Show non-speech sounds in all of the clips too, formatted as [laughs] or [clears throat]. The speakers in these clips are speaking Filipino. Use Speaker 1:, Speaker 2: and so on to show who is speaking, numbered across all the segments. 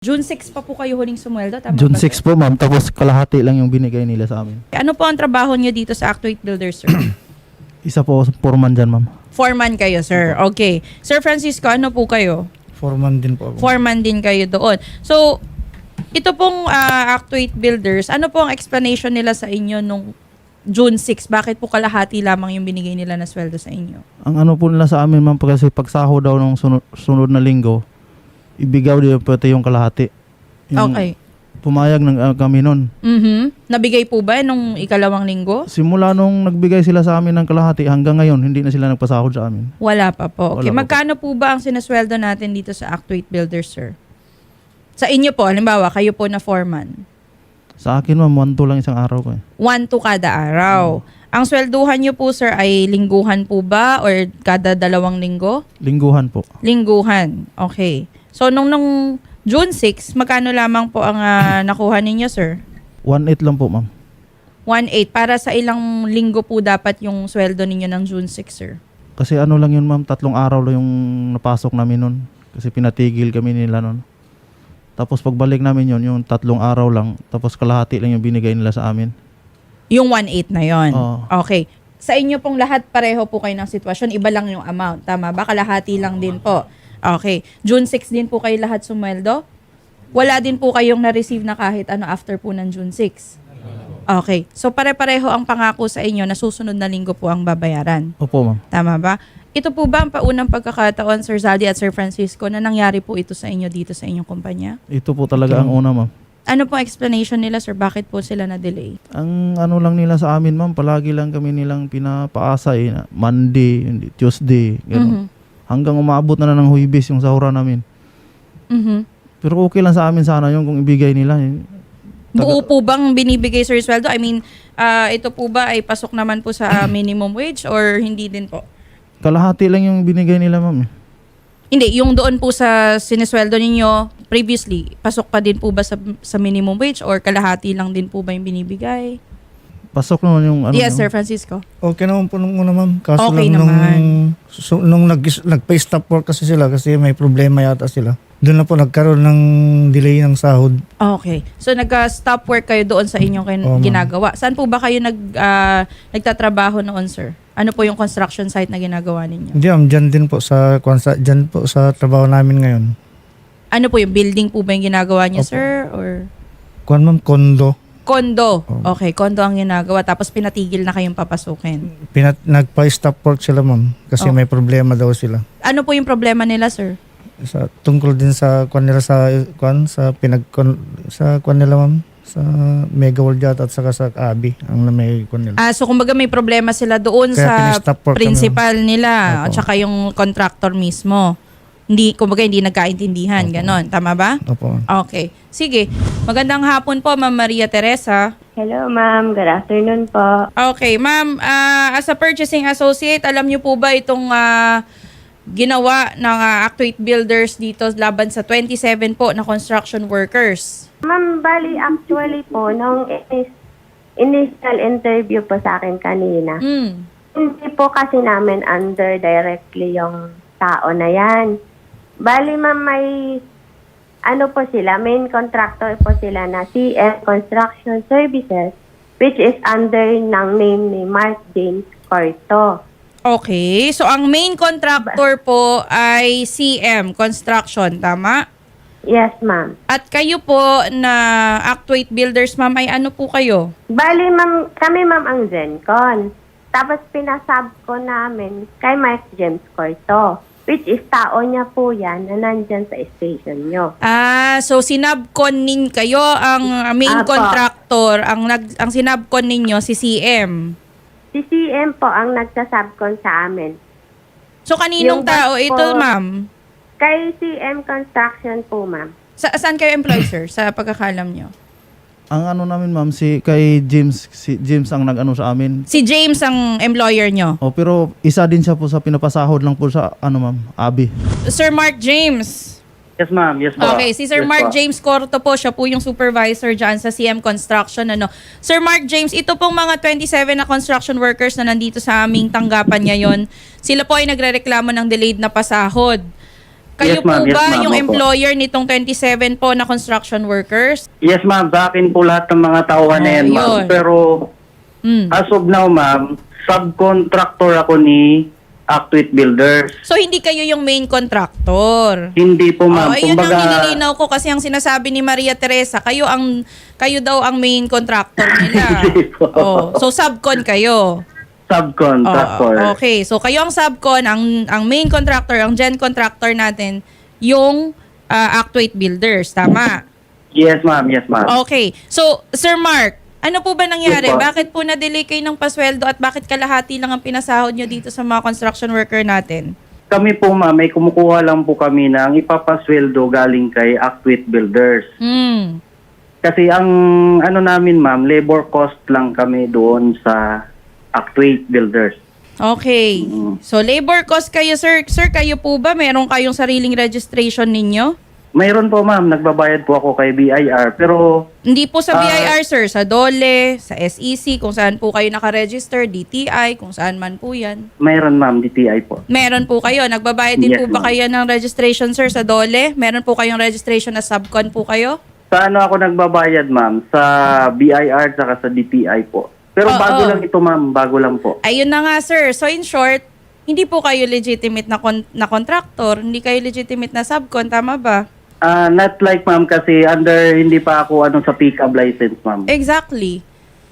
Speaker 1: June 6 pa po kayo huling sumweldo, tama
Speaker 2: June
Speaker 1: ba,
Speaker 2: 6 po ma'am, tapos kalahati lang yung binigay nila sa amin.
Speaker 1: Ano po ang trabaho nyo dito sa Actuate Builders, sir? [clears throat]
Speaker 2: Isa po ako sa foreman dyan ma'am.
Speaker 1: Foreman kayo, sir. Okay. Sir Francisco, ano po kayo?
Speaker 3: Foreman din po ako.
Speaker 1: Foreman din kayo doon. So, ito pong ah, Actuate Builders, ano po ang explanation nila sa inyo nung June 6? Bakit po kalahati lamang yung binigay nila na sweldo sa inyo?
Speaker 2: Ang ano po nila sa amin ma'am, kasi pagsaho daw nung sunod, sunod na linggo, ibigaw din pati yung kalahati. Yung
Speaker 1: Okay.
Speaker 2: Pumayag ng ah, kami nun.
Speaker 1: Mhm. Nabigay po ba nung ikalawang linggo?
Speaker 2: Simula nung nagbigay sila sa amin ng kalahati hanggang ngayon, hindi na sila nagpasahod sa amin.
Speaker 1: Wala pa po. Okay.
Speaker 2: Wala pa po.
Speaker 1: Magkano po ba ang sinasweldo natin dito sa Actuate Builders, sir? Sa inyo po, halimbawa, kayo po na foreman.
Speaker 2: Sa akin ma'am, 1 to lang isang araw ko eh.
Speaker 1: One to kada araw. Ang swelduhan nyo po, sir, ay lingguhan po ba or kada dalawang linggo?
Speaker 2: Lingguhan po.
Speaker 1: Lingguhan. Okay. So, nung, nung June 6, magkano lamang po ang ah, nakuha ninyo, sir?
Speaker 2: 1.8 lang po ma'am.
Speaker 1: 1.8. Para sa ilang linggo po dapat yung sweldo ninyo ng June 6, sir?
Speaker 2: Kasi ano lang yun ma'am, tatlong araw lang yung napasok namin nun. Kasi pinatigil kami nila nun. Tapos pagbalik namin yun, yung tatlong araw lang. Tapos kalahati lang yung binigay nila sa amin.
Speaker 1: Yung 1.8 na yon.
Speaker 2: Oo.
Speaker 1: Okay. Sa inyo pong lahat pareho po kayo ng sitwasyon, iba lang yung amount. Tama ba? Kalahati lang din po. Okay. June 6 din po kayo lahat sumweldo? Wala din po kayong na-receive na kahit ano after po ng June 6? Okay. So pare-pareho ang pangako sa inyo na susunod na linggo po ang babayaran.
Speaker 2: Opo ma'am.
Speaker 1: Tama ba? Ito po ba ang paunang pagkakataon, Sir Zaldi at Sir Francisco, na nangyari po ito sa inyo dito sa inyong kumpanya?
Speaker 2: Ito po talaga ang una ma'am.
Speaker 1: Ano po explanation nila, Sir? Bakit po sila na-delay?
Speaker 2: Ang ano lang nila sa amin ma'am, palagi lang kami nilang pinapaasa eh. na Monday, hindi, Tuesday,
Speaker 1: Mhm.
Speaker 2: Hanggang umabot na na ng huibis yung sahura namin.
Speaker 1: Mhm.
Speaker 2: Pero okay lang sa amin sana yung kung ibigay nila. eh. Taga-
Speaker 1: Buo po bang binibigay sir sweldo? I mean, ah, ito po ba ay pasok naman po sa [clears throat] minimum wage or hindi din po?
Speaker 2: Kalahati lang yung binigay nila ma'am. eh.
Speaker 1: Hindi, yung doon po sa sinesweldo ninyo previously, pasok pa din po ba sa, sa minimum wage or kalahati lang din po ba yung binibigay?
Speaker 2: Pasok naman yung ano.
Speaker 1: yes,
Speaker 2: yung-
Speaker 1: Sir Francisco.
Speaker 3: Okay naman po nung una ma'am. Kaso
Speaker 1: Okay
Speaker 3: lang nung,
Speaker 1: naman.
Speaker 3: so, nung nag, nag-pay stop work kasi sila kasi may problema yata sila. Doon na po nagkaroon ng delay ng sahod.
Speaker 1: Okay. So nag-stop work kayo doon sa inyong kin-
Speaker 3: Oo, ma'am.
Speaker 1: ginagawa. Saan po ba kayo nag ah, nagtatrabaho noon, sir? Ano po yung construction site na ginagawa ninyo?
Speaker 3: Hindi ma'am, dyan din po sa, kwan sa, dyan po sa trabaho namin ngayon.
Speaker 1: Ano po yung building po ba yung ginagawa niyo,
Speaker 3: Opo.
Speaker 1: sir? Or
Speaker 3: Kwan ma'am, kondo.
Speaker 1: Kondo.
Speaker 3: Oo.
Speaker 1: Okay, kondo ang ginagawa. Tapos pinatigil na kayong papasukin.
Speaker 3: Pinat, nag-pay stop work sila ma'am kasi
Speaker 1: Oh.
Speaker 3: may problema daw sila.
Speaker 1: Ano po yung problema nila, sir?
Speaker 3: Sa, tungkol din sa kwan nila sa kwan sa pinag sa kwan nila ma'am sa Mega World yata at saka sa Abi ang may kwan nila.
Speaker 1: Ah, so kumbaga may problema sila doon
Speaker 3: Kaya
Speaker 1: sa
Speaker 3: pinistop work kami.
Speaker 1: principal nila at saka yung contractor mismo. Hindi, kumbaga hindi nagkaintindihan,
Speaker 3: Opo.
Speaker 1: ganon. Tama ba?
Speaker 3: Opo.
Speaker 1: Okay. Sige. Magandang hapon po, Ma'am Maria Teresa.
Speaker 4: Hello, ma'am. Good afternoon po.
Speaker 1: Okay, ma'am, ah, as a purchasing associate, alam niyo po ba itong ah, ginawa ng ah, Actuate Builders dito laban sa 27 po na construction workers?
Speaker 4: Ma'am, bali actually po, nung inis- initial interview po sa akin kanina,
Speaker 1: Hmm.
Speaker 4: hindi po kasi namin under directly yung tao na yan. Bali, ma'am, may ano po sila, main contractor po sila na CM Construction Services, which is under ng name ni Mark James Corto.
Speaker 1: Okay. So, ang main contractor po ay CM Construction, tama?
Speaker 4: Yes, ma'am.
Speaker 1: At kayo po na Actuate Builders, ma'am, ay ano po kayo?
Speaker 4: Bali, ma'am, kami ma'am ang Zencon. Tapos pinasab ko namin kay Mike James Corto, which is tao niya po yan na nandyan sa station nyo.
Speaker 1: Ah, so sinabcon nin kayo ang main
Speaker 4: Apo.
Speaker 1: contractor, ang nag ang sinabcon ninyo si CM.
Speaker 4: Si CM po ang nagsasabcon sa amin.
Speaker 1: So kaninong
Speaker 4: Yung
Speaker 1: tao
Speaker 4: bus
Speaker 1: ito,
Speaker 4: po-
Speaker 1: ma'am?
Speaker 4: Kay CM Construction po, ma'am.
Speaker 1: Sa saan kayo employed, sir? Sa pagkakalam nyo?
Speaker 2: Ang ano namin ma'am, si kay James, si James ang nag-ano sa amin.
Speaker 1: Si James ang employer nyo.
Speaker 2: Oh, pero isa din siya po sa pinapasahod lang po sa ano ma'am, Abi.
Speaker 1: Sir Mark James.
Speaker 5: Yes, ma'am. Yes, po.
Speaker 1: Okay, si Sir
Speaker 5: Yes,
Speaker 1: Mark. James Corto po, siya po yung supervisor dyan sa CM Construction. Ano. Sir Mark James, ito pong mga 27 na construction workers na nandito sa aming tanggapan ngayon, sila po ay nagrereklamo ng delayed na pasahod. Kayo
Speaker 5: Yes,
Speaker 1: po
Speaker 5: Yes,
Speaker 1: ba yung employer nitong 27 po na construction workers?
Speaker 5: Yes, ma'am. Sa akin po lahat ng mga tauhan na
Speaker 1: Oh,
Speaker 5: yan, ma'am. Pero
Speaker 1: Mm.
Speaker 5: as of now, ma'am, subcontractor ako ni Actuate Builders.
Speaker 1: So hindi kayo yung main contractor.
Speaker 5: Hindi po,
Speaker 1: Oh,
Speaker 5: ma'am.
Speaker 1: ayun ang
Speaker 5: Kumbaga,
Speaker 1: nililinaw ko kasi ang sinasabi ni Maria Teresa, kayo ang kayo daw ang main contractor nila. [laughs] Oh, so subcon kayo.
Speaker 5: Subcontractor.
Speaker 1: Oh, okay. So kayo ang subcon, ang ang main contractor, ang gen contractor natin, yung ah, Actuate Builders, tama?
Speaker 5: Yes, ma'am. Yes, ma'am.
Speaker 1: Okay. So, Sir Mark, ano po ba nangyari?
Speaker 5: Yes,
Speaker 1: bakit po na-delay kayo ng pasweldo at bakit kalahati lang ang pinasahod nyo dito sa mga construction worker natin?
Speaker 5: Kami po, ma'am, may kumukuha lang po kami ng ipapasweldo galing kay Actuate Builders.
Speaker 1: Hmm.
Speaker 5: Kasi ang ano namin, ma'am, labor cost lang kami doon sa Actuate Builders.
Speaker 1: Okay.
Speaker 5: Mm.
Speaker 1: So, labor cost kayo, sir. Sir, kayo po ba? Meron kayong sariling registration ninyo?
Speaker 5: Mayroon po, ma'am, nagbabayad po ako kay BIR. Pero
Speaker 1: Hindi po sa
Speaker 5: Ah.
Speaker 1: BIR, sir. Sa DOLE, sa SEC, kung saan po kayo nakaregister, DTI, kung saan man po yan.
Speaker 5: mayroon, ma'am, DTI po.
Speaker 1: Meron po kayo. Nagbabayad din
Speaker 5: Yes,
Speaker 1: po ba
Speaker 5: ma'am.
Speaker 1: kayo ng registration, sir, sa DOLE? Meron po kayong registration na subcon po kayo?
Speaker 5: Sa ano ako nagbabayad, ma'am? Sa BIR saka sa DTI po. Pero
Speaker 1: Oo.
Speaker 5: bago lang ito, ma'am. Bago lang po.
Speaker 1: Ayun na nga, sir. So, in short, hindi po kayo legitimate na, kon- na contractor. Hindi kayo legitimate na subcon. Tama ba?
Speaker 5: Ah, not like, ma'am, kasi under hindi pa ako ano sa pick-up license, ma'am.
Speaker 1: Exactly.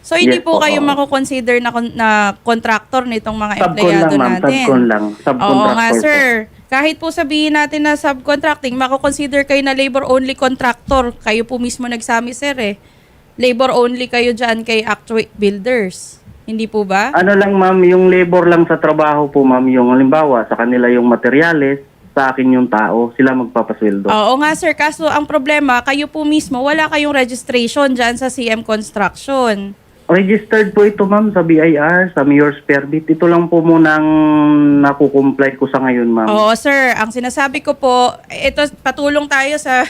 Speaker 1: So, hindi
Speaker 5: Yes
Speaker 1: po
Speaker 5: po,
Speaker 1: kayo
Speaker 5: oo.
Speaker 1: mako-consider na, kon- na contractor nitong mga
Speaker 5: Subcon
Speaker 1: empleyado
Speaker 5: lang, ma'am.
Speaker 1: natin.
Speaker 5: Subcon lang.
Speaker 1: Oo
Speaker 5: Subcontractor
Speaker 1: nga,
Speaker 5: po.
Speaker 1: sir. Kahit po sabihin natin na subcontracting, mako-consider kayo na labor-only contractor. Kayo po mismo nagsabi, sir, eh. Labor-only kayo dyan kay Actuate Builders. Hindi po ba?
Speaker 5: Ano lang, ma'am, yung labor lang sa trabaho po, ma'am, yung halimbawa, sa kanila yung materyales, sa akin yung tao, sila magpapasweldo.
Speaker 1: Oo nga sir, kaso ang problema, kayo po mismo, wala kayong registration dyan sa CM Construction.
Speaker 5: Registered po ito, ma'am, sa BIR, sa Mayor's Permit. Ito lang po muna ang nakukomply ko sa ngayon, ma'am.
Speaker 1: Oo sir, ang sinasabi ko po, ito patulong tayo sa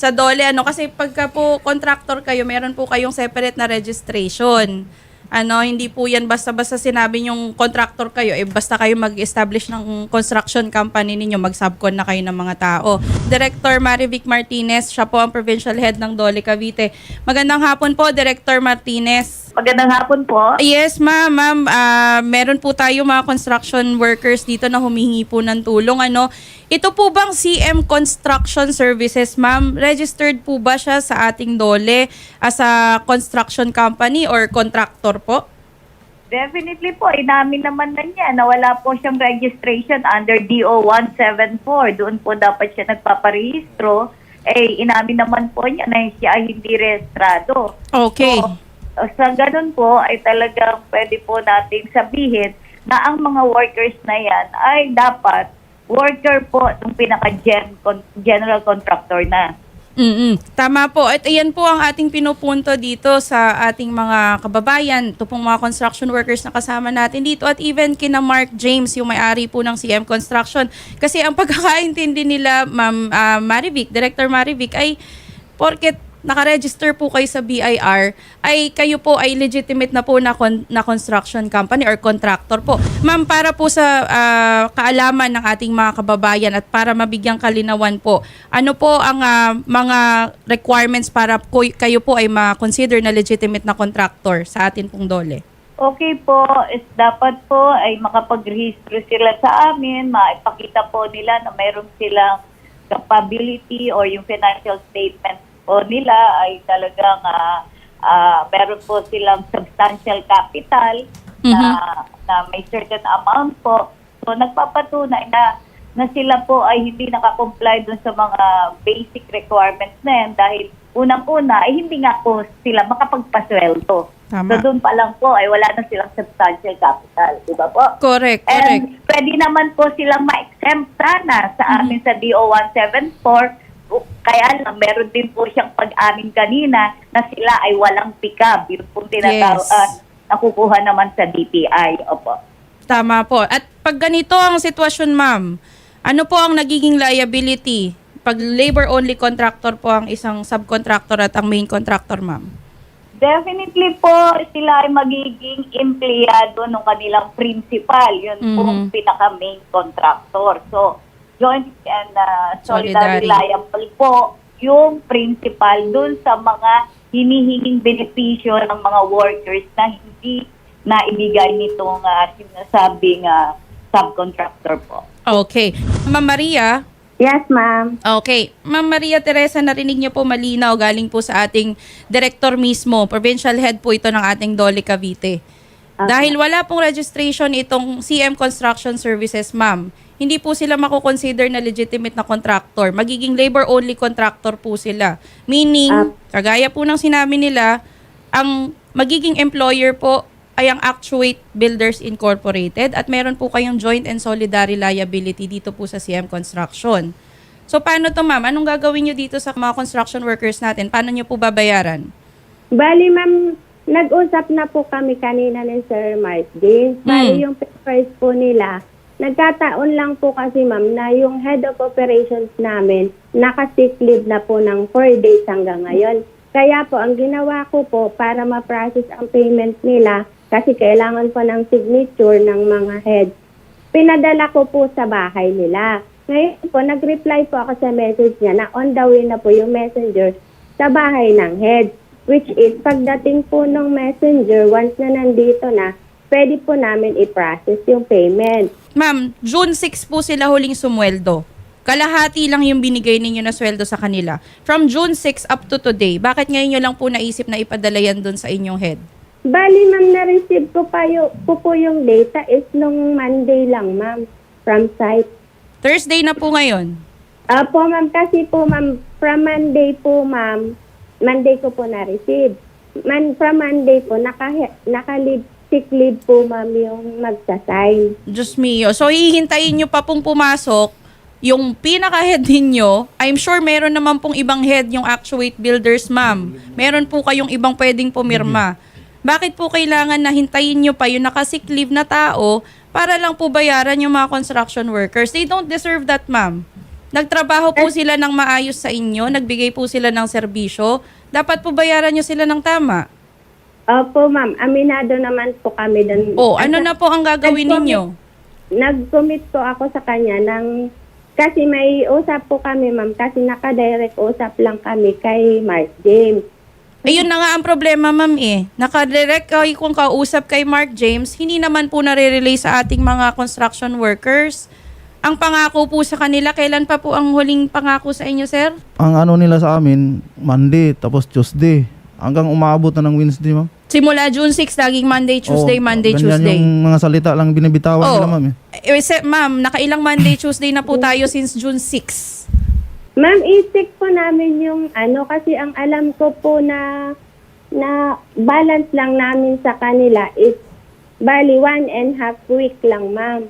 Speaker 1: sa dole ano kasi pagka po contractor kayo, meron po kayong separate na registration. Ano, hindi po yan basta-basta sinabi yung contractor kayo, eh basta kayo mag-establish ng construction company ninyo, mag-subcon na kayo ng mga tao. Director Marivic Martinez, siya po ang provincial head ng Dole Cavite. Magandang hapon po, Director Martinez.
Speaker 6: Magandang hapon po.
Speaker 1: Yes, ma'am. Ma'am, ah, meron po tayo mga construction workers dito na humihingi po ng tulong. Ano, ito po bang CM Construction Services, ma'am? Registered po ba siya sa ating DOLE as a construction company or contractor po?
Speaker 6: Definitely po, inamin naman na niya na wala po siyang registration under DO 174. Doon po dapat siya nagpaparehistro. Eh, inamin naman po niya na siya ay hindi rehistrado.
Speaker 1: Okay.
Speaker 6: So, sa ganun po ay talagang pwede po natin sabihin na ang mga workers na yan ay dapat worker po ng pinaka-gen, con- general contractor na.
Speaker 1: mm Tama po. At iyan po ang ating pinupunto dito sa ating mga kababayan. Ito pong mga construction workers na kasama natin dito. At even kina Mark James, yung may-ari po ng CM Construction. Kasi ang [laughs] pagkakaintindi nila, Ma'am ah, Marivic, Director Marivic, ay porket nakaregister po kayo sa BIR, ay kayo po ay legitimate na po na, con- na construction company or contractor po. Ma'am, para po sa ah, kaalaman ng ating mga kababayan at para mabigyang kalinawan po, ano po ang ah, mga requirements para po, kayo po ay ma-consider na legitimate na contractor sa atin pong dole?
Speaker 6: Okay po, is dapat po ay makapag-register sila sa amin, maipakita po nila na mayroon silang capability or yung financial statement po nila ay talagang ah, ah, meron po silang substantial capital na, na may certain amount po. So nagpapatunay na na sila po ay hindi nakakomply dun sa mga basic requirements na yan dahil unang-una ay hindi nga po sila makapagpasweldo.
Speaker 1: Tama.
Speaker 6: So doon pa lang po ay wala na silang substantial capital, di ba po?
Speaker 1: Correct, correct.
Speaker 6: And pwede naman po silang ma-exempt sana sa
Speaker 1: Mm-hmm.
Speaker 6: amin sa DO 174. Kaya lang, meron din po siyang pag-amin kanina na sila ay walang pick-up. Yung pong tinatawag,
Speaker 1: Yes.
Speaker 6: ah, nakukuha naman sa DTI. Opo.
Speaker 1: Tama po. At pag ganito ang sitwasyon, ma'am, ano po ang nagiging liability pag labor-only contractor po ang isang subcontractor at ang main contractor, ma'am?
Speaker 6: Definitely po, sila ay magiging empleyado ng kanilang principal. Yun
Speaker 1: Mhm.
Speaker 6: pong pinaka-main contractor. So, joint and uh,
Speaker 1: Solidary.
Speaker 6: liable po yung principal dun sa mga hinihinging benepisyo ng mga workers na hindi naibigay nitong uh, sinasabing uh, subcontractor po.
Speaker 1: Okay. Ma'am Maria,
Speaker 4: Yes, ma'am.
Speaker 1: Okay. Ma'am Maria Teresa, narinig niyo po malinaw galing po sa ating director mismo. Provincial head po ito ng ating Dole Cavite. Dahil wala pong registration itong CM Construction Services, ma'am, hindi po sila makukonsider na legitimate na contractor. Magiging labor-only contractor po sila. Meaning, kagaya po ng sinabi nila, ang magiging employer po ay ang Actuate Builders Incorporated at meron po kayong joint and solidary liability dito po sa CM Construction. So paano to ma'am? Anong gagawin nyo dito sa mga construction workers natin? Paano nyo po babayaran?
Speaker 4: Bali, ma'am, nag-usap na po kami kanina ni Sir James. Bali,
Speaker 1: Mm.
Speaker 4: yung papers po nila, nagkataon lang po kasi, ma'am, na yung head of operations namin, naka-sick leave na po ng 4 days hanggang ngayon. Kaya po, ang ginawa ko po para ma-process ang payment nila, kasi kailangan po ng signature ng mga heads, pinadala ko po sa bahay nila. Ngayon po, nag-reply po ako sa message niya na on the way na po yung messenger sa bahay ng head. Which is, pagdating po ng messenger, once na nandito na, pwede po namin i-process yung payment.
Speaker 1: Ma'am, June 6 po sila huling sumweldo. Kalahati lang yung binigay ninyo na sweldo sa kanila. From June 6 up to today, bakit ngayon nyo lang po naisip na ipadala yan doon sa inyong head?
Speaker 4: Bali, ma'am, na-receive ko, pa yung, ko po yung data is nung Monday lang, ma'am, from site.
Speaker 1: Thursday na po ngayon.
Speaker 4: Apo, ma'am, kasi po, ma'am, from Monday po, ma'am, Monday ko po na-receive. Man, from Monday po, naka, naka-leave, sick leave po, ma'am, yung magsasign.
Speaker 1: Diyos mio. So, hihintayin nyo pa pong pumasok yung pinaka-head ninyo. I'm sure meron naman pong ibang head yung Actuate Builders, ma'am. Meron po kayong ibang pwedeng pumirma. Bakit po kailangan na hintayin nyo pa yung nakasick leave na tao para lang po bayaran yung mga construction workers? They don't deserve that, ma'am. Nagtrabaho po sila ng maayos sa inyo, nagbigay po sila ng serbisyo. Dapat po bayaran nyo sila ng tama.
Speaker 4: Opo, ma'am, aminado naman po kami doon.
Speaker 1: O, ano na po ang gagawin ninyo?
Speaker 4: nag-commit po ako sa kanya ng kasi may usap po kami ma'am kasi naka-direct usap lang kami kay Mark James.
Speaker 1: Ayun na nga ang problema, ma'am eh. Nakadirect kayo kung kausap kay Mark James, hindi naman po nare-relay sa ating mga construction workers. Ang pangako po sa kanila, kailan pa po ang huling pangako sa inyo, sir?
Speaker 2: Ang ano nila sa amin, Monday, tapos Tuesday. Hanggang umabot na ng Wednesday, ma'am.
Speaker 1: Simula June 6, laging Monday, Tuesday,
Speaker 2: Oo,
Speaker 1: Monday,
Speaker 2: ganyan
Speaker 1: Tuesday.
Speaker 2: yung mga salita lang binibitawan nila, ma'am. Eh.
Speaker 1: Eh, se- ma'am, nakailang Monday, Tuesday na po tayo since June 6.
Speaker 4: Ma'am, i-check po namin yung ano kasi ang alam ko po na na balance lang namin sa kanila is bali one and half week lang ma'am.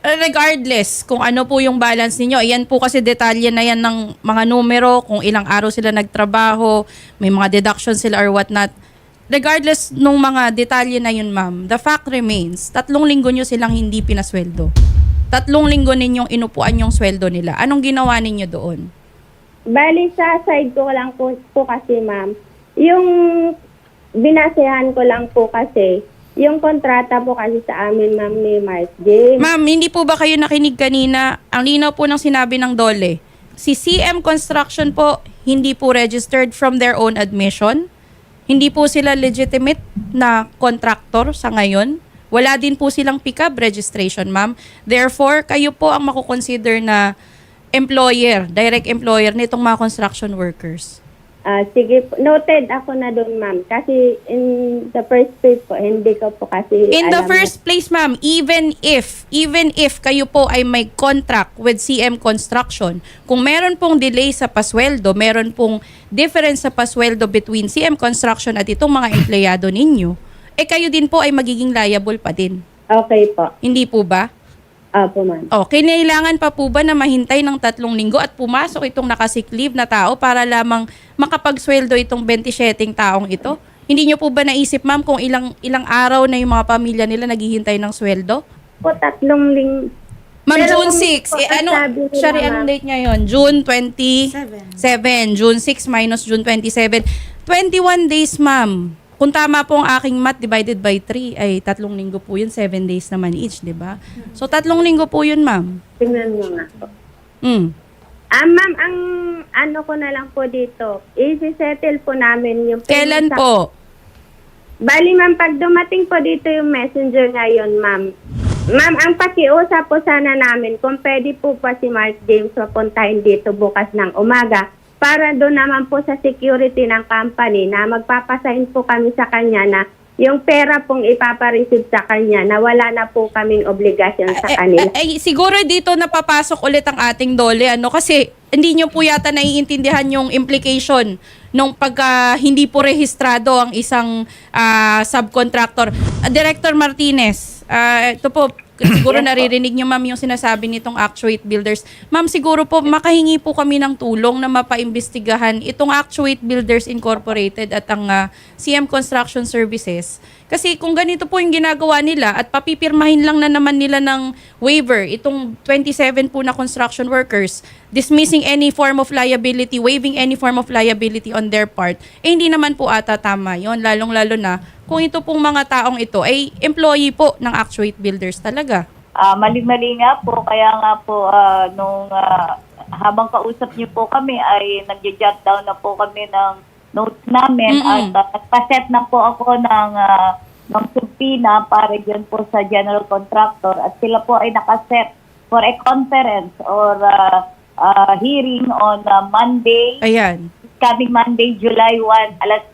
Speaker 1: Uh, Regardless kung ano po yung balance ninyo, ayan po kasi detalye na yan ng mga numero, kung ilang araw sila nagtrabaho, may mga deductions sila or whatnot. Regardless nung mga detalye na yun, ma'am, the fact remains, tatlong linggo nyo silang hindi pinasweldo. Tatlong linggo ninyong inupuan yung sweldo nila. Anong ginawa ninyo doon?
Speaker 4: Bali sa side ko lang po, po kasi ma'am, yung binasehan ko lang po kasi yung kontrata po kasi sa amin ma'am ni Mark James.
Speaker 1: Ma'am, hindi po ba kayo nakinig kanina? Ang linaw po ng sinabi ng Dole. Si CM Construction po, hindi po registered from their own admission. Hindi po sila legitimate na contractor sa ngayon. Wala din po silang pick-up registration, ma'am. Therefore, kayo po ang makukonsider na employer, direct employer nitong mga construction workers.
Speaker 4: Ah, sige po. Noted ako na doon, ma'am. Kasi in the first place po, hindi ko po kasi
Speaker 1: In the
Speaker 4: alam
Speaker 1: first place, ma'am, even if, even if kayo po ay may contract with CM Construction, kung meron pong delay sa pasweldo, meron pong difference sa pasweldo between CM Construction at itong mga empleyado ninyo, eh kayo din po ay magiging liable pa din.
Speaker 4: Okay po.
Speaker 1: Hindi po ba?
Speaker 4: Opo, ma'am.
Speaker 1: O, kinailangan pa po ba na mahintay ng tatlong linggo at pumasok itong nakasick leave na tao para lamang makapagsweldo itong 27 taong ito? Hindi nyo po ba naisip, ma'am, kung ilang ilang araw na yung mga pamilya nila naghihintay ng sweldo?
Speaker 4: Po, tatlong ling...
Speaker 1: Ma'am,
Speaker 4: Pero
Speaker 1: June
Speaker 4: kung
Speaker 1: 6. Eh, ano, sorry, anong date niya yun? June 27. June 6 minus June 27. 21 days, ma'am. Kung tama po ang aking math divided by 3, ay tatlong linggo po yun. 7 days naman each, di ba? So, tatlong linggo po yun, ma'am.
Speaker 4: Tingnan mo nga po.
Speaker 1: Mm.
Speaker 4: Ah, ma'am, ang ano ko na lang po dito, i-settle po namin yung...
Speaker 1: Kailan
Speaker 4: sa-
Speaker 1: po?
Speaker 4: Bali, ma'am, pag dumating po dito yung messenger ngayon, ma'am, ma'am, ang pakiusap po sana namin, kung pwede po pa si Mark James papuntahin dito bukas ng umaga, para doon naman po sa security ng company na magpapasahin po kami sa kanya na yung pera pong ipapareceive sa kanya na wala na po kaming obligasyon sa
Speaker 1: Eh,
Speaker 4: kanila.
Speaker 1: eh, eh, siguro dito napapasok ulit ang ating dole ano kasi hindi nyo po yata naiintindihan yung implication nung pagka hindi po rehistrado ang isang ah, subcontractor. Ah, Director Martinez, ah, ito po [clears throat] siguro naririnig nyo ma'am yung sinasabi nitong Actuate Builders. Ma'am, siguro po makahingi po kami ng tulong na mapaimbestigahan itong Actuate Builders Incorporated at ang ah, CM Construction Services. Kasi kung ganito po yung ginagawa nila at papipirmahin lang na naman nila ng waiver itong 27 po na construction workers, dismissing any form of liability, waiving any form of liability on their part, eh hindi naman po ata tama yon lalong-lalo na kung ito pong mga taong ito ay employee po ng Actuate Builders talaga.
Speaker 6: Ah, mali-mali nga po, kaya nga po ah, nung ah, habang kausap niyo po kami ay nag-jot down na po kami ng notes namin
Speaker 1: Mm-mm.
Speaker 6: at uh, nagpaset na po ako ng ah, ng subpina para dyan po sa general contractor at sila po ay nakaset for a conference or ah, ah, hearing on ah, Monday
Speaker 1: Ayan.
Speaker 6: coming Monday, July 1, alas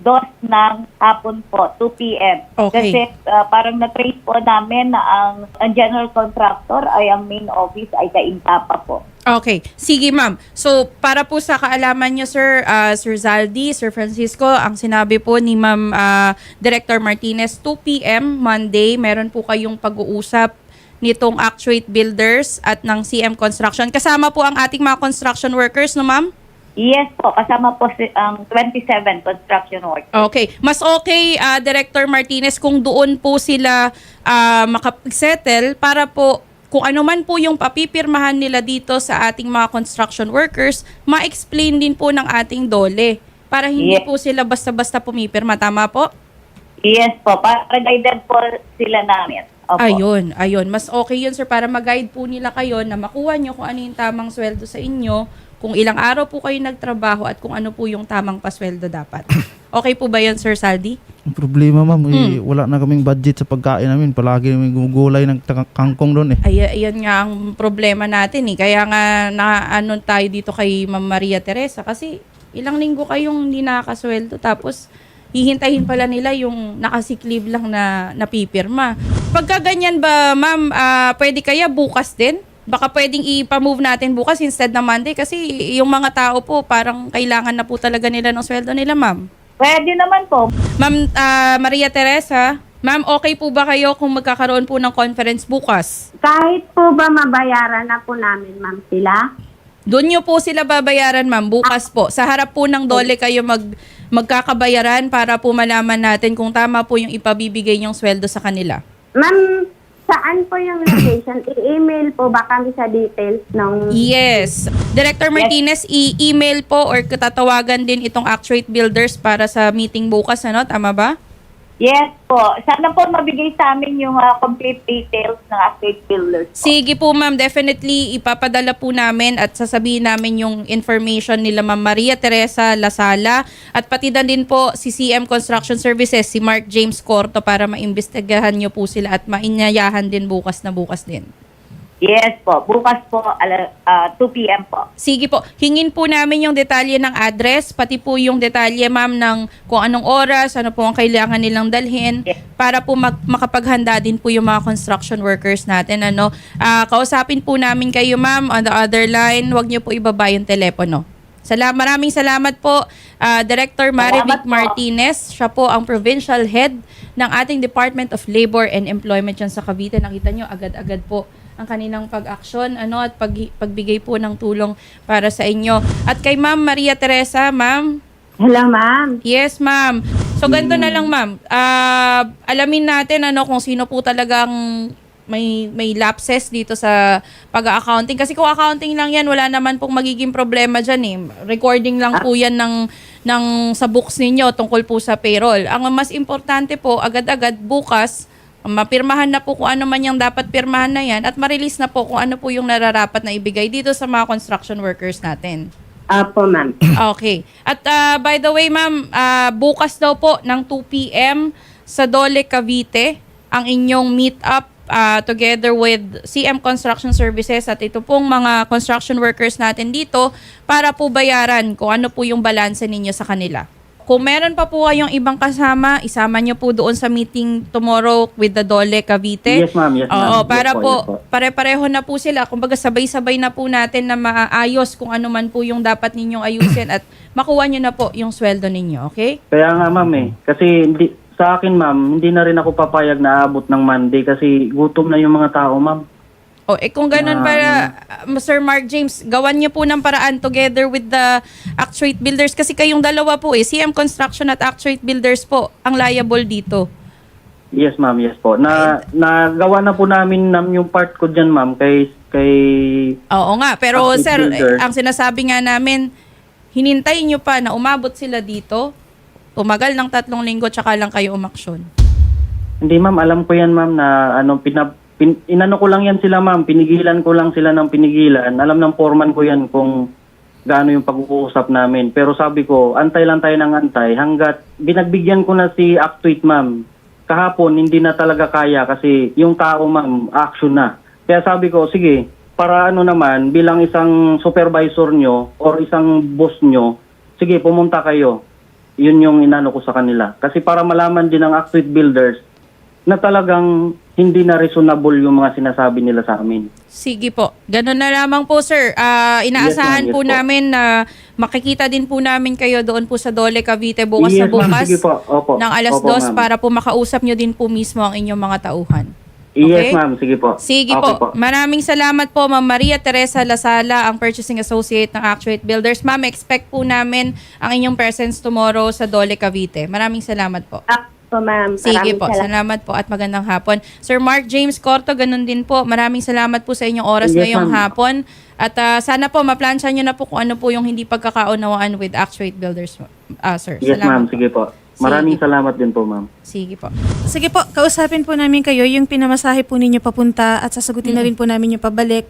Speaker 6: 2 ng hapon po, 2 p.m.
Speaker 1: Okay.
Speaker 6: Kasi uh, parang na-trace po namin na ang, ang general contractor ay ang main office ay Kaintapa po.
Speaker 1: Okay. Sige, ma'am. So, para po sa kaalaman nyo, Sir, ah, Sir Zaldi, Sir Francisco, ang sinabi po ni Ma'am ah, Director Martinez, 2 p.m. Monday, meron po kayong pag-uusap nitong Actuate Builders at ng CM Construction. Kasama po ang ating mga construction workers, no ma'am?
Speaker 6: Yes po, kasama po si, ang 27 construction workers.
Speaker 1: Okay. Mas okay, ah, Director Martinez, kung doon po sila ah, makapag-settle para po kung ano man po yung papipirmahan nila dito sa ating mga construction workers, ma-explain din po ng ating dole para hindi
Speaker 6: Yes.
Speaker 1: po sila basta-basta pumipirma. Tama po?
Speaker 6: Yes po, para guided po sila namin. Opo.
Speaker 1: Ayun, ayun. Mas okay yun, sir, para mag-guide po nila kayo na makuha nyo kung ano yung tamang sweldo sa inyo, kung ilang araw po kayo nagtrabaho at kung ano po yung tamang pasweldo dapat. [coughs] Okay po ba yun, Sir Saldi?
Speaker 2: Ang problema ma'am, eh,
Speaker 1: Hmm.
Speaker 2: wala na kaming budget sa pagkain namin. Palagi namin gumugulay ng taka- kangkong doon eh.
Speaker 1: Ay, ayan nga ang problema natin eh. Kaya nga na ano tayo dito kay Ma'am Maria Teresa kasi ilang linggo kayong hindi nakakasweldo tapos hihintayin pala nila yung nakasiklib lang na napipirma. Pagka ganyan ba, ma'am, ah, pwede kaya bukas din? Baka pwedeng ipa-move natin bukas instead na Monday kasi yung mga tao po parang kailangan na po talaga nila ng sweldo nila, ma'am.
Speaker 6: Pwede naman po.
Speaker 1: Ma'am ah, Maria Teresa, ma'am, okay po ba kayo kung magkakaroon po ng conference bukas?
Speaker 4: Kahit po ba mabayaran na po namin, ma'am, sila?
Speaker 1: Doon nyo po sila babayaran, ma'am, bukas po. Sa harap po ng dole kayo mag, magkakabayaran para po malaman natin kung tama po yung ipabibigay yung sweldo sa kanila.
Speaker 4: Ma'am, saan po yung location? [clears throat] I-email po ba kami sa details ng...
Speaker 1: Yes. Director Martinez, i-email po or tatawagan din itong Actuate Builders para sa meeting bukas, ano? Tama ba?
Speaker 6: Yes po. Sana po mabigay sa amin yung ah, complete details ng Active Builders po.
Speaker 1: Sige po ma'am, definitely ipapadala po namin at sasabihin namin yung information nila Ma'am Maria Teresa Lasala at pati na din po si CM Construction Services, si Mark James Corto para maimbestigahan nyo po sila at mainyayahan din bukas na bukas din.
Speaker 6: Yes po. Bukas po, ala, ah, 2 p.m. po.
Speaker 1: Sige po, hingin po namin yung detalye ng address, pati po yung detalye ma'am ng kung anong oras, ano po ang kailangan nilang dalhin
Speaker 6: Yes.
Speaker 1: para po mag- makapaghanda din po yung mga construction workers natin. Ano, Ah, kausapin po namin kayo ma'am on the other line, wag niyo po ibaba yung telepono. Salam, maraming salamat po, ah, Director Marivic
Speaker 6: Salamat.
Speaker 1: Martinez. Siya po ang provincial head ng ating Department of Labor and Employment dyan sa Cavite. Nakita nyo, agad-agad po ang kaninang pag-aksyon ano, at pag, pagbigay po ng tulong para sa inyo. At kay Ma'am Maria Teresa, Ma'am,
Speaker 4: Hello, ma'am.
Speaker 1: Yes, ma'am. So, ganito na lang, ma'am. Ah, alamin natin ano kung sino po talagang may may lapses dito sa pag-accounting. Kasi kung accounting lang yan, wala naman pong magiging problema dyan eh. Recording lang po yan ng, ng sa books ninyo tungkol po sa payroll. Ang mas importante po, agad-agad bukas, mapirmahan na po kung ano man yung dapat pirmahan na yan at ma-release na po kung ano po yung nararapat na ibigay dito sa mga construction workers natin.
Speaker 4: Apo, ma'am.
Speaker 1: Okay. At ah, by the way, ma'am, ah, bukas daw po ng 2 p.m. sa Dole, Cavite, ang inyong meet-up ah, together with CM Construction Services at ito pong mga construction workers natin dito para po bayaran kung ano po yung balanse ninyo sa kanila. Kung meron pa po kayong ibang kasama, isama nyo po doon sa meeting tomorrow with the Dole Cavite.
Speaker 5: Yes, ma'am. Yes, ma'am.
Speaker 1: Oo,
Speaker 5: Yes
Speaker 1: para
Speaker 5: po,
Speaker 1: po,
Speaker 5: yes po.
Speaker 1: pare-pareho na po sila. Kumbaga sabay-sabay na po natin na maayos kung ano man po yung dapat ninyong ayusin at [coughs] makuha nyo na po yung sweldo ninyo, okay?
Speaker 5: Kaya nga ma'am eh. Kasi hindi, sa akin ma'am, hindi na rin ako papayag na abot ng Monday kasi gutom na yung mga tao ma'am.
Speaker 1: O, eh kung ganun
Speaker 5: Ah,
Speaker 1: para, uh, Sir Mark James, gawan niyo po ng paraan together with the Actuate Builders kasi kayong dalawa po eh, CM Construction at Actuate Builders po ang liable dito.
Speaker 5: Yes ma'am, yes po. Na nagawa na po namin nam yung part ko diyan ma'am kay kay
Speaker 1: Oo nga, pero
Speaker 5: Actuate
Speaker 1: sir,
Speaker 5: Builder.
Speaker 1: eh, ang sinasabi nga namin, hinintay niyo pa na umabot sila dito, tumagal ng tatlong linggo tsaka lang kayo umaksyon.
Speaker 5: Hindi ma'am, alam ko yan ma'am na ano pina, pin, inano ko lang yan sila ma'am, pinigilan ko lang sila ng pinigilan. Alam ng foreman ko yan kung gaano yung pag-uusap namin. Pero sabi ko, antay lang tayo ng antay hanggat binagbigyan ko na si Actuate ma'am. Kahapon hindi na talaga kaya kasi yung tao ma'am action na. Kaya sabi ko, sige, para ano naman bilang isang supervisor nyo or isang boss nyo, sige pumunta kayo. Yun yung inano ko sa kanila. Kasi para malaman din ng Actuate Builders na talagang hindi na reasonable yung mga sinasabi nila sa amin.
Speaker 1: Sige po. Ganun na lamang po, sir. Ah, inaasahan
Speaker 5: Yes, ma'am. Yes
Speaker 1: po
Speaker 5: po.
Speaker 1: namin na makikita din po namin kayo doon po sa Dole Cavite bukas na
Speaker 5: Yes, ma'am.
Speaker 1: bukas
Speaker 5: Sige po. Opo.
Speaker 1: ng alas
Speaker 5: Opo,
Speaker 1: 2
Speaker 5: ma'am.
Speaker 1: para po makausap nyo din po mismo ang inyong mga tauhan.
Speaker 5: Yes,
Speaker 1: Okay?
Speaker 5: ma'am. Sige po.
Speaker 1: Sige
Speaker 5: Okay
Speaker 1: po. Maraming salamat po, Ma'am Maria Teresa Lasala, ang Purchasing Associate ng Actuate Builders. Ma'am, expect po namin ang inyong presence tomorrow sa Dole Cavite. Maraming salamat po.
Speaker 4: Apo, ma'am.
Speaker 1: Sige
Speaker 4: Maraming
Speaker 1: po,
Speaker 4: salamat.
Speaker 1: salamat po at magandang hapon. Sir Mark James Corto, ganun din po. Maraming salamat po sa inyong oras
Speaker 5: Yes,
Speaker 1: ngayong
Speaker 5: ma'am.
Speaker 1: hapon. At ah, sana po, maplansya nyo na po kung ano po yung hindi pagkakaunawaan with Actuate Builders, ah, sir.
Speaker 5: Yes,
Speaker 1: Salamat
Speaker 5: ma'am.
Speaker 1: po.
Speaker 5: Sige po. Maraming
Speaker 1: Sige.
Speaker 5: salamat din po, ma'am.
Speaker 1: Sige po.
Speaker 7: Sige po, kausapin po namin kayo yung pinamasahe po ninyo papunta at sasagutin na rin po namin yung pabalik.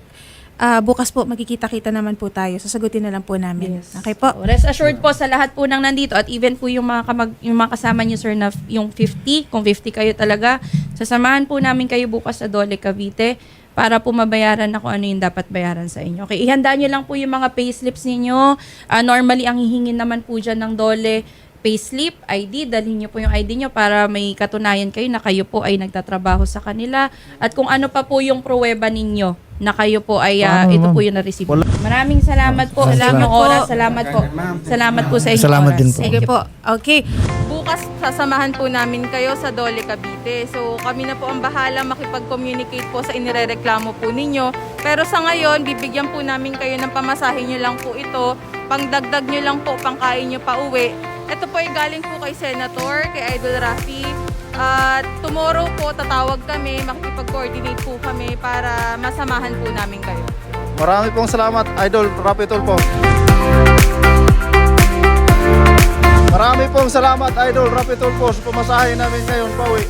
Speaker 7: Ah, bukas po magkikita-kita naman po tayo. Sasagutin na lang po namin. Okay po?
Speaker 1: So, rest assured po sa lahat po ng nandito at even po yung mga, kamag, yung mga kasama niyo sir na f- yung 50, kung 50 kayo talaga, sasamahan po namin kayo bukas sa Dole Cavite para po mabayaran na kung ano yung dapat bayaran sa inyo. Okay, ihanda nyo lang po yung mga payslips ninyo. Ah, normally, ang hihingin naman po dyan ng Dole payslip, ID, dalhin niyo po yung ID niyo para may katunayan kayo na kayo po ay nagtatrabaho sa kanila at kung ano pa po yung pruweba ninyo na kayo po ay ah, ito po yung na-receive. Maraming salamat po sa
Speaker 7: Salamat po.
Speaker 1: oras. Salamat po. Salamat po sa inyong
Speaker 3: Salamat
Speaker 1: oras.
Speaker 3: din po.
Speaker 1: Thank
Speaker 7: Sige
Speaker 1: you
Speaker 7: po. Okay.
Speaker 1: Bukas sasamahan po namin kayo sa Dole Cavite. So kami na po ang bahala makipag-communicate po sa inirereklamo po ninyo. Pero sa ngayon, bibigyan po namin kayo ng pamasahe nyo lang po ito. Pangdagdag nyo lang po, pangkain nyo pa uwi. Ito po ay galing po kay Senator, kay Idol Rafi. At tomorrow po tatawag kami, makikipag-coordinate po kami para masamahan po namin kayo.
Speaker 2: Marami pong salamat, Idol Rapitol po. Marami pong salamat, Idol Rapitol po, sa namin ngayon, Pawi.